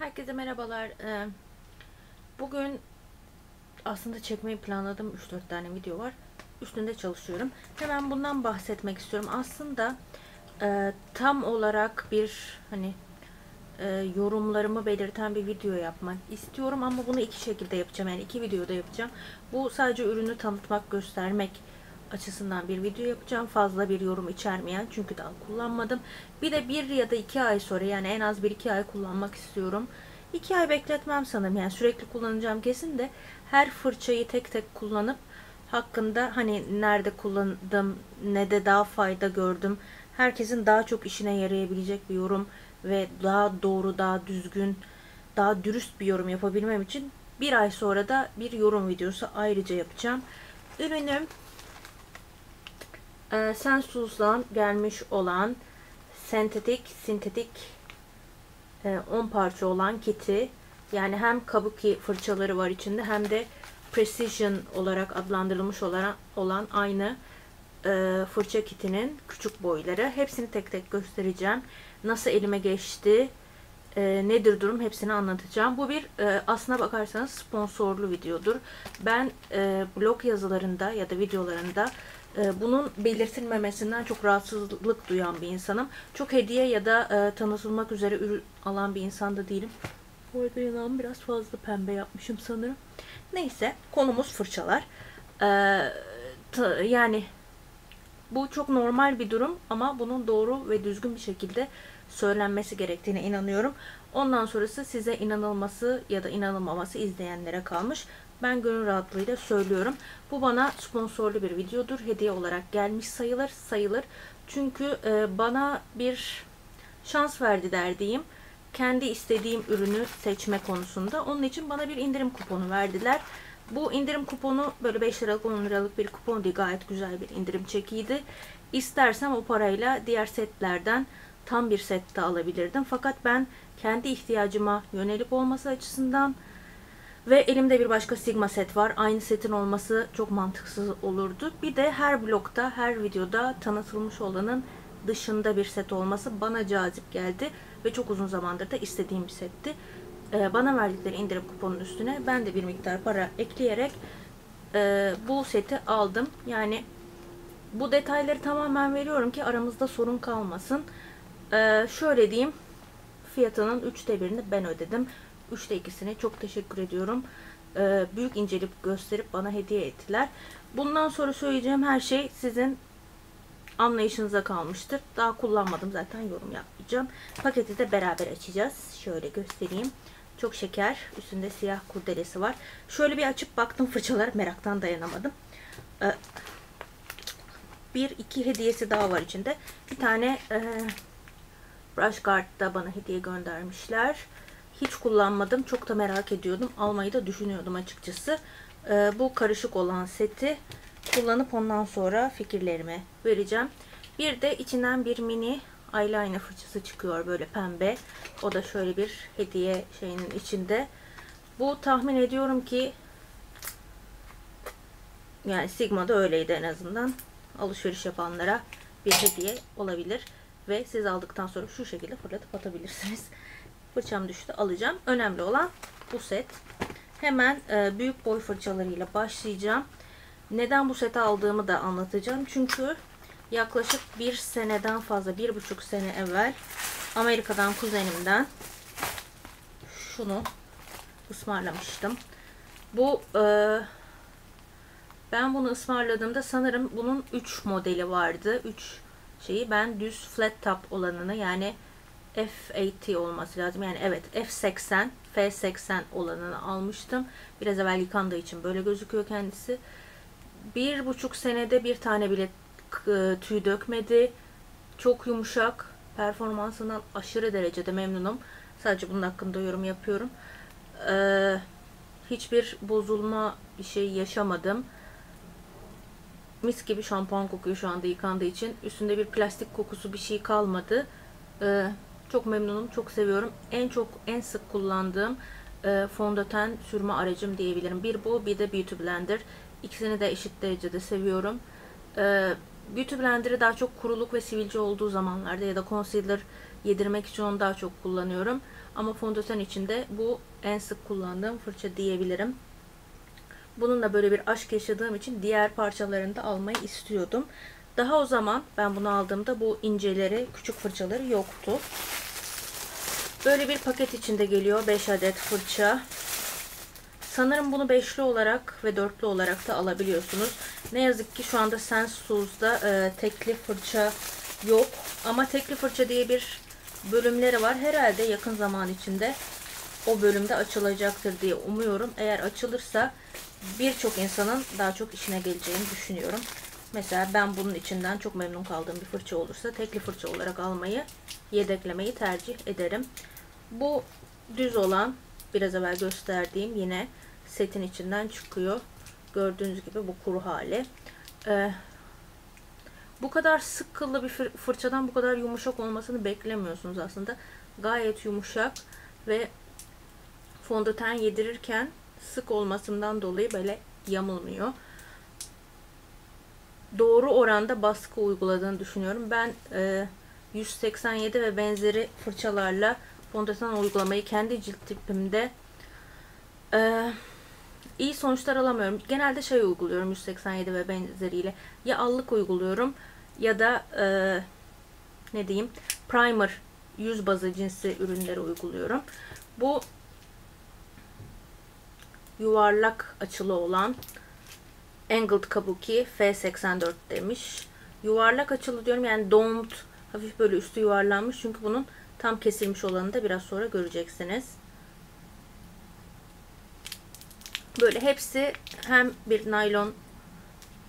Herkese merhabalar. Ee, Bugün aslında çekmeyi planladığım 3-4 tane video var. Üstünde çalışıyorum. Hemen bundan bahsetmek istiyorum. Aslında e, tam olarak bir hani e, yorumlarımı belirten bir video yapmak istiyorum ama bunu iki şekilde yapacağım. Yani iki videoda yapacağım. Bu sadece ürünü tanıtmak, göstermek açısından bir video yapacağım. Fazla bir yorum içermeyen çünkü daha kullanmadım. Bir de bir ya da iki ay sonra yani en az bir iki ay kullanmak istiyorum. İki ay bekletmem sanırım. Yani sürekli kullanacağım kesin de her fırçayı tek tek kullanıp hakkında hani nerede kullandım, ne de daha fayda gördüm. Herkesin daha çok işine yarayabilecek bir yorum ve daha doğru, daha düzgün, daha dürüst bir yorum yapabilmem için bir ay sonra da bir yorum videosu ayrıca yapacağım. Ürünüm e, Sensus'dan gelmiş olan sentetik, sintetik 10 parça olan kiti yani hem kabuki fırçaları var içinde hem de precision olarak adlandırılmış olan, olan aynı e, fırça kitinin küçük boyları. Hepsini tek tek göstereceğim. Nasıl elime geçti, e, nedir durum hepsini anlatacağım. Bu bir e, aslına bakarsanız sponsorlu videodur. Ben e, blog yazılarında ya da videolarında e, bunun belirtilmemesinden çok rahatsızlık duyan bir insanım. Çok hediye ya da e, tanıtılmak üzere ürün alan bir insan da değilim. Bu arada yanağımı biraz fazla pembe yapmışım sanırım. Neyse konumuz fırçalar. Ee, yani bu çok normal bir durum ama bunun doğru ve düzgün bir şekilde söylenmesi gerektiğine inanıyorum. Ondan sonrası size inanılması ya da inanılmaması izleyenlere kalmış. Ben gönül rahatlığıyla söylüyorum. Bu bana sponsorlu bir videodur. Hediye olarak gelmiş sayılır. sayılır. Çünkü e, bana bir şans verdiler diyeyim. Kendi istediğim ürünü seçme konusunda. Onun için bana bir indirim kuponu verdiler. Bu indirim kuponu böyle 5 liralık 10 liralık bir kupon değil. Gayet güzel bir indirim çekiydi. İstersem o parayla diğer setlerden tam bir set de alabilirdim. Fakat ben kendi ihtiyacıma yönelik olması açısından ve elimde bir başka Sigma set var. Aynı setin olması çok mantıksız olurdu. Bir de her blokta, her videoda tanıtılmış olanın dışında bir set olması bana cazip geldi. Ve çok uzun zamandır da istediğim bir setti. Ee, bana verdikleri indirim kuponun üstüne ben de bir miktar para ekleyerek e, bu seti aldım. Yani bu detayları tamamen veriyorum ki aramızda sorun kalmasın. Ee, şöyle diyeyim. Fiyatının 3'te birini ben ödedim. 3'te ikisine çok teşekkür ediyorum. Ee, büyük incelip gösterip bana hediye ettiler. Bundan sonra söyleyeceğim her şey sizin anlayışınıza kalmıştır. Daha kullanmadım zaten yorum yapmayacağım. Paketi de beraber açacağız. Şöyle göstereyim. Çok şeker. Üstünde siyah kurdelesi var. Şöyle bir açıp baktım fırçalar. Meraktan dayanamadım. Ee, bir iki hediyesi daha var içinde. Bir tane e, Brush Guard'da bana hediye göndermişler. Hiç kullanmadım. Çok da merak ediyordum. Almayı da düşünüyordum açıkçası. Ee, bu karışık olan seti kullanıp ondan sonra fikirlerimi vereceğim. Bir de içinden bir mini eyeliner fırçası çıkıyor böyle pembe. O da şöyle bir hediye şeyinin içinde. Bu tahmin ediyorum ki yani Sigma'da öyleydi en azından. Alışveriş yapanlara bir hediye olabilir. Ve siz aldıktan sonra şu şekilde fırlatıp atabilirsiniz. Fırçam düştü alacağım. Önemli olan bu set. Hemen e, büyük boy fırçalarıyla başlayacağım. Neden bu seti aldığımı da anlatacağım. Çünkü yaklaşık bir seneden fazla, bir buçuk sene evvel Amerika'dan kuzenimden şunu ısmarlamıştım. Bu e, ben bunu ısmarladığımda sanırım bunun 3 modeli vardı. 3 şeyi ben düz flat top olanını yani F80 olması lazım. Yani evet F80 F80 olanını almıştım. Biraz evvel yıkandığı için böyle gözüküyor kendisi. Bir buçuk senede bir tane bile tüy dökmedi. Çok yumuşak. Performansından aşırı derecede memnunum. Sadece bunun hakkında yorum yapıyorum. Ee, hiçbir bozulma bir şey yaşamadım. Mis gibi şampuan kokuyor şu anda yıkandığı için. Üstünde bir plastik kokusu bir şey kalmadı. Ee, çok memnunum, çok seviyorum. En çok, en sık kullandığım e, fondöten sürme aracım diyebilirim. Bir bu, bir de Beauty Blender. İkisini de eşit derecede seviyorum. E, Beauty Blender'ı daha çok kuruluk ve sivilce olduğu zamanlarda ya da concealer yedirmek için onu daha çok kullanıyorum. Ama fondöten için de bu en sık kullandığım fırça diyebilirim. Bununla böyle bir aşk yaşadığım için diğer parçalarını da almayı istiyordum. Daha o zaman ben bunu aldığımda bu inceleri, küçük fırçaları yoktu. Böyle bir paket içinde geliyor 5 adet fırça. Sanırım bunu beşli olarak ve dörtlü olarak da alabiliyorsunuz. Ne yazık ki şu anda Sensous'da e, tekli fırça yok. Ama tekli fırça diye bir bölümleri var. Herhalde yakın zaman içinde o bölümde açılacaktır diye umuyorum. Eğer açılırsa birçok insanın daha çok işine geleceğini düşünüyorum. Mesela ben bunun içinden çok memnun kaldığım bir fırça olursa tekli fırça olarak almayı, yedeklemeyi tercih ederim. Bu düz olan biraz evvel gösterdiğim yine setin içinden çıkıyor. Gördüğünüz gibi bu kuru hali. Ee, bu kadar sık kıllı bir fırçadan bu kadar yumuşak olmasını beklemiyorsunuz aslında. Gayet yumuşak ve fondöten yedirirken sık olmasından dolayı böyle yamulmuyor. Doğru oranda baskı uyguladığını düşünüyorum. Ben e, 187 ve benzeri fırçalarla fondöten uygulamayı kendi cilt tipimde e, iyi sonuçlar alamıyorum. Genelde şey uyguluyorum 187 ve benzeriyle. Ya allık uyguluyorum ya da e, ne diyeyim primer yüz bazı cinsi ürünleri uyguluyorum. Bu yuvarlak açılı olan Angled Kabuki F84 demiş. Yuvarlak açılı diyorum yani domed hafif böyle üstü yuvarlanmış çünkü bunun tam kesilmiş olanı da biraz sonra göreceksiniz. Böyle hepsi hem bir naylon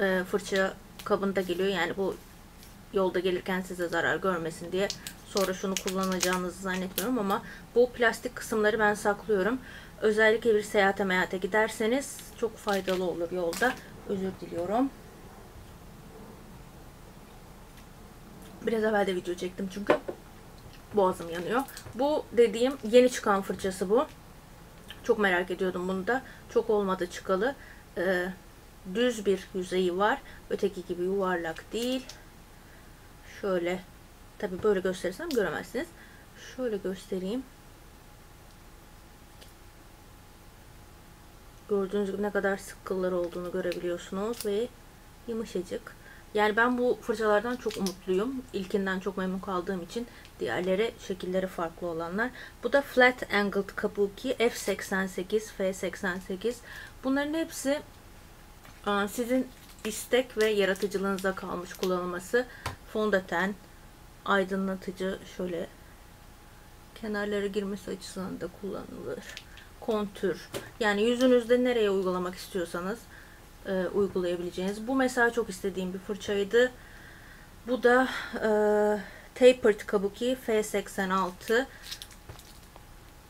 e, fırça kabında geliyor. Yani bu yolda gelirken size zarar görmesin diye sonra şunu kullanacağınızı zannetmiyorum ama bu plastik kısımları ben saklıyorum. Özellikle bir seyahate meyahate giderseniz çok faydalı olur yolda. Özür diliyorum. Biraz evvel de video çektim çünkü boğazım yanıyor. Bu dediğim yeni çıkan fırçası bu. Çok merak ediyordum bunu da. Çok olmadı çıkalı. Ee, düz bir yüzeyi var. Öteki gibi yuvarlak değil. Şöyle tabi böyle gösterirsem göremezsiniz. Şöyle göstereyim. Gördüğünüz gibi ne kadar sık kılları olduğunu görebiliyorsunuz ve yumuşacık. Yani ben bu fırçalardan çok umutluyum. İlkinden çok memnun kaldığım için diğerleri şekilleri farklı olanlar. Bu da Flat Angled Kabuki F88, F88. Bunların hepsi sizin istek ve yaratıcılığınıza kalmış kullanılması. Fondöten, aydınlatıcı, şöyle kenarlara girmesi açısından da kullanılır. Kontür. Yani yüzünüzde nereye uygulamak istiyorsanız e, uygulayabileceğiniz. Bu mesela çok istediğim bir fırçaydı. Bu da e, Tapered Kabuki F86.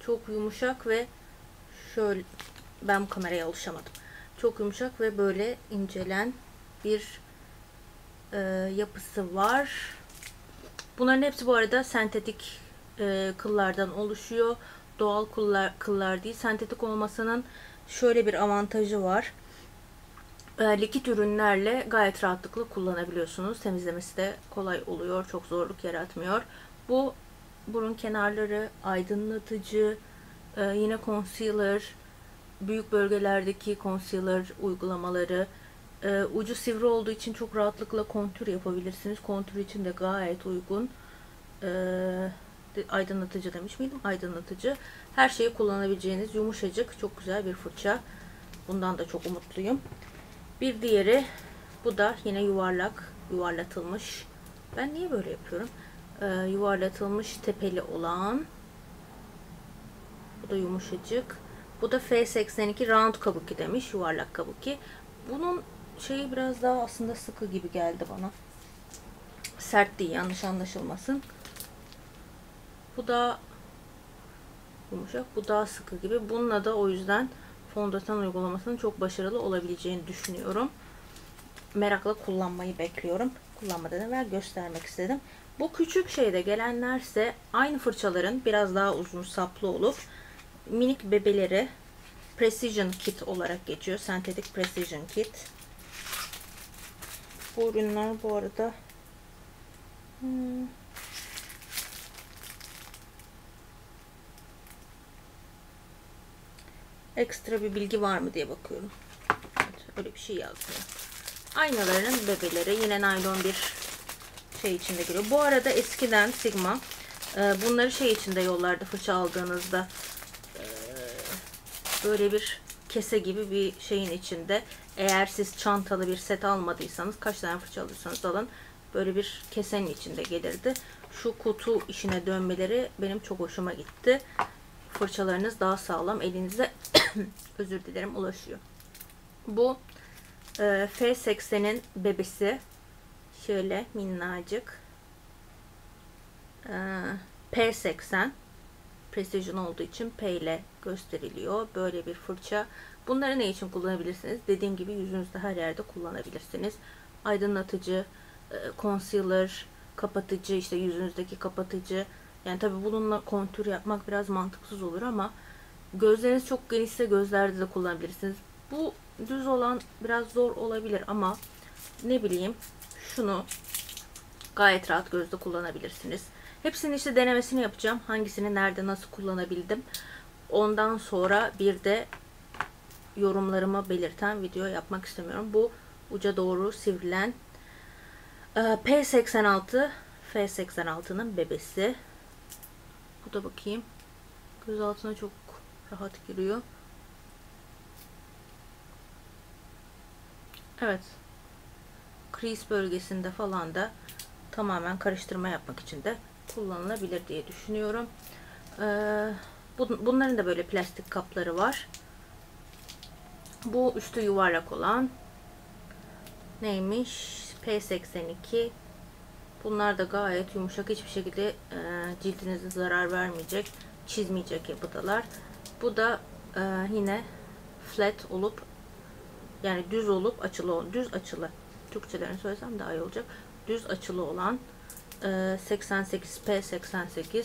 Çok yumuşak ve şöyle ben bu kameraya alışamadım. Çok yumuşak ve böyle incelen bir e, yapısı var. Bunların hepsi bu arada sentetik e, kıllardan oluşuyor. Doğal kıllar, değil. Sentetik olmasının şöyle bir avantajı var. E, likit ürünlerle gayet rahatlıkla kullanabiliyorsunuz. Temizlemesi de kolay oluyor. Çok zorluk yaratmıyor. Bu burun kenarları aydınlatıcı, e, yine concealer, büyük bölgelerdeki concealer uygulamaları, e, ucu sivri olduğu için çok rahatlıkla kontür yapabilirsiniz. Kontür için de gayet uygun. Aydınlatıcı demiş miydim? Aydınlatıcı. Her şeyi kullanabileceğiniz yumuşacık, çok güzel bir fırça. Bundan da çok umutluyum. Bir diğeri bu da yine yuvarlak, yuvarlatılmış. Ben niye böyle yapıyorum? Ee, yuvarlatılmış tepeli olan. Bu da yumuşacık. Bu da F82 round kabuki demiş. Yuvarlak kabuki. Bunun şeyi biraz daha aslında sıkı gibi geldi bana. Sert değil yanlış anlaşılmasın. Bu da yumuşak. Bu daha sıkı gibi. Bununla da o yüzden fondöten uygulamasının çok başarılı olabileceğini düşünüyorum. Merakla kullanmayı bekliyorum. Kullanmadan evvel göstermek istedim. Bu küçük şeyde gelenlerse aynı fırçaların biraz daha uzun saplı olup minik bebeleri Precision Kit olarak geçiyor. Sentetik Precision Kit. Bu ürünler bu arada hmm, Ekstra bir bilgi var mı diye bakıyorum. Evet, öyle bir şey yazmıyor. Aynaların bebeleri yine naylon bir şey içinde geliyor. Bu arada eskiden Sigma e, bunları şey içinde yollarda fırça aldığınızda e, böyle bir kese gibi bir şeyin içinde eğer siz çantalı bir set almadıysanız kaç tane fırça alırsanız alın böyle bir kesenin içinde gelirdi. Şu kutu işine dönmeleri benim çok hoşuma gitti. Fırçalarınız daha sağlam elinize özür dilerim ulaşıyor. Bu e, F80'in bebesi şöyle minnacık e, P80 Precision olduğu için P ile gösteriliyor. Böyle bir fırça. Bunları ne için kullanabilirsiniz? Dediğim gibi yüzünüzde her yerde kullanabilirsiniz. Aydınlatıcı, e, concealer, kapatıcı, işte yüzünüzdeki kapatıcı. Yani tabi bununla kontür yapmak biraz mantıksız olur ama gözleriniz çok genişse gözlerde de kullanabilirsiniz. Bu düz olan biraz zor olabilir ama ne bileyim şunu gayet rahat gözde kullanabilirsiniz. Hepsinin işte denemesini yapacağım. Hangisini nerede nasıl kullanabildim. Ondan sonra bir de yorumlarımı belirten video yapmak istemiyorum. Bu uca doğru sivrilen e, P86 F86'nın bebesi. Bu da bakayım. Göz altına çok rahat giriyor. Evet. Crease bölgesinde falan da tamamen karıştırma yapmak için de kullanılabilir diye düşünüyorum. Ee, bunların da böyle plastik kapları var. Bu üstü yuvarlak olan neymiş? P82 Bunlar da gayet yumuşak. Hiçbir şekilde e, cildinize zarar vermeyecek, çizmeyecek yapıdalar. Bu da e, yine flat olup yani düz olup açılı düz açılı. Türkçelerini söylesem daha iyi olacak. Düz açılı olan 88P88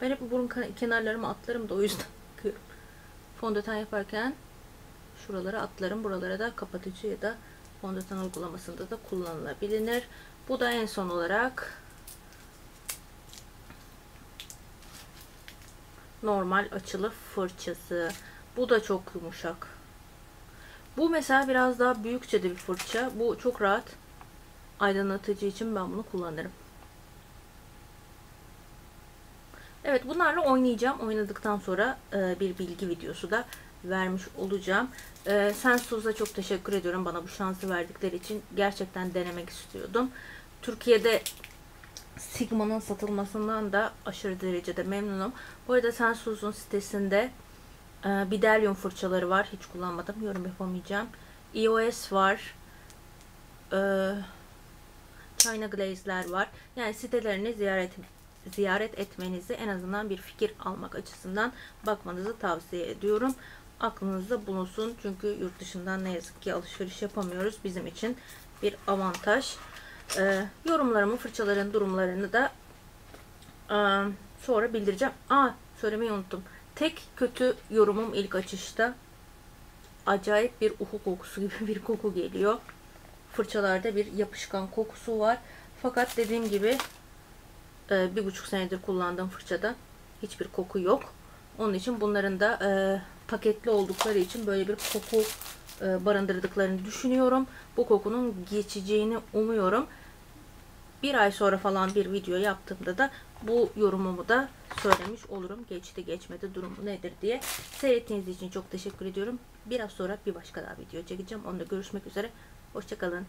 ben hep burun kenarlarımı atlarım da o yüzden bakıyorum. Fondöten yaparken şuralara atlarım. Buralara da kapatıcı ya da fondöten uygulamasında da kullanılabilir. Bu da en son olarak normal açılı fırçası. Bu da çok yumuşak. Bu mesela biraz daha büyükçe de bir fırça. Bu çok rahat aydınlatıcı için ben bunu kullanırım. Evet bunlarla oynayacağım. Oynadıktan sonra e, bir bilgi videosu da vermiş olacağım. E, Sensuz'a çok teşekkür ediyorum bana bu şansı verdikleri için. Gerçekten denemek istiyordum. Türkiye'de Sigma'nın satılmasından da aşırı derecede memnunum. Bu arada Sensuz'un sitesinde e, Bidelyum fırçaları var. Hiç kullanmadım. Yorum yapamayacağım. EOS var. Eee China Glaze'ler var. Yani sitelerini ziyaret ziyaret etmenizi en azından bir fikir almak açısından bakmanızı tavsiye ediyorum. Aklınızda bulunsun. Çünkü yurt dışından ne yazık ki alışveriş yapamıyoruz. Bizim için bir avantaj. Ee, yorumlarımı, fırçaların durumlarını da e, sonra bildireceğim. Aa söylemeyi unuttum. Tek kötü yorumum ilk açışta acayip bir uhu kokusu gibi bir koku geliyor fırçalarda bir yapışkan kokusu var. Fakat dediğim gibi e, bir buçuk senedir kullandığım fırçada hiçbir koku yok. Onun için bunların da e, paketli oldukları için böyle bir koku e, barındırdıklarını düşünüyorum. Bu kokunun geçeceğini umuyorum. Bir ay sonra falan bir video yaptığımda da bu yorumumu da söylemiş olurum. Geçti geçmedi durumu nedir diye. Seyrettiğiniz için çok teşekkür ediyorum. Biraz sonra bir başka daha video çekeceğim. Onda görüşmek üzere. Hoşçakalın.